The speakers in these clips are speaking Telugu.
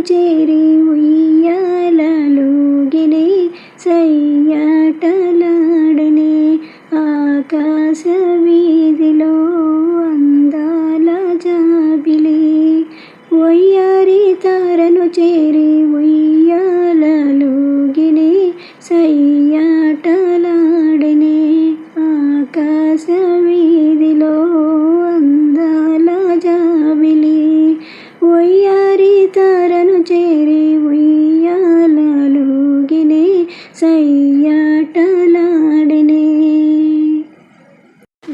చేరి ఉయ్యాలలుగినే సయ్యాటలాడనే ఆకాశ వీధిలో అందాల జాబిలి. ఒయ్యారి తారను చేరి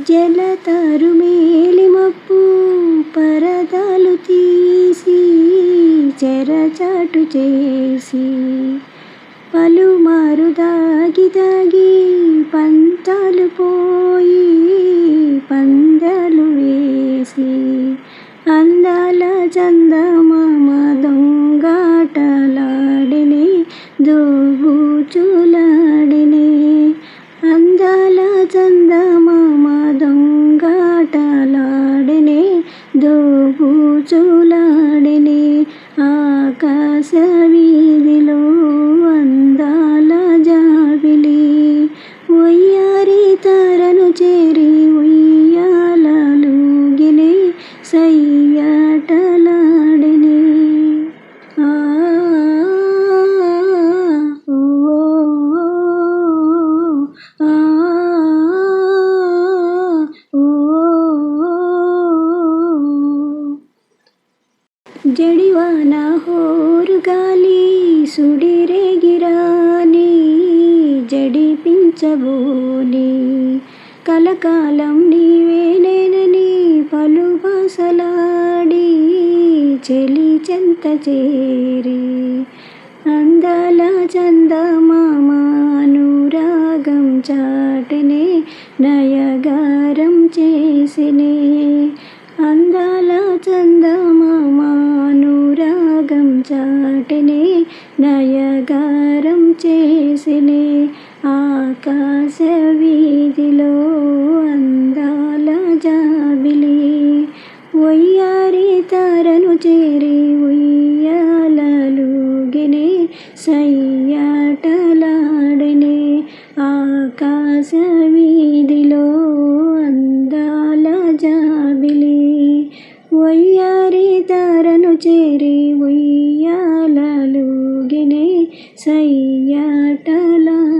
జలతారు మేలిమప్పు పరదాలు తీసి చెరచాటు చేసి పలుమారు దాగి దాగి పంతాలు పోయి పందాలు వేసి అందాల చందమామ దొంగాటలాడిని దోబూచులాడినే జడివాన హోరుగాలి సుడిరేగిరాని జడిపించబోని కలకాలం నీవేనేనని పలు భాసలాడి చెలి చెంత చేరి అందాల చందమామ అనురాగం చాటనే నయగారం చేసినే. అందాల చందమామ చేసినే ఆకాశ వీధిలో అందాల జాబిలి. ఒయ్యారి తారను చేరి ఉయ్యాలలుగినే సయ్యాటలాడనే. ఆకాశ వీధిలో అందాల జాబిలి. ఒయ్యారి తారను చేరి ఉయ్య सैया टला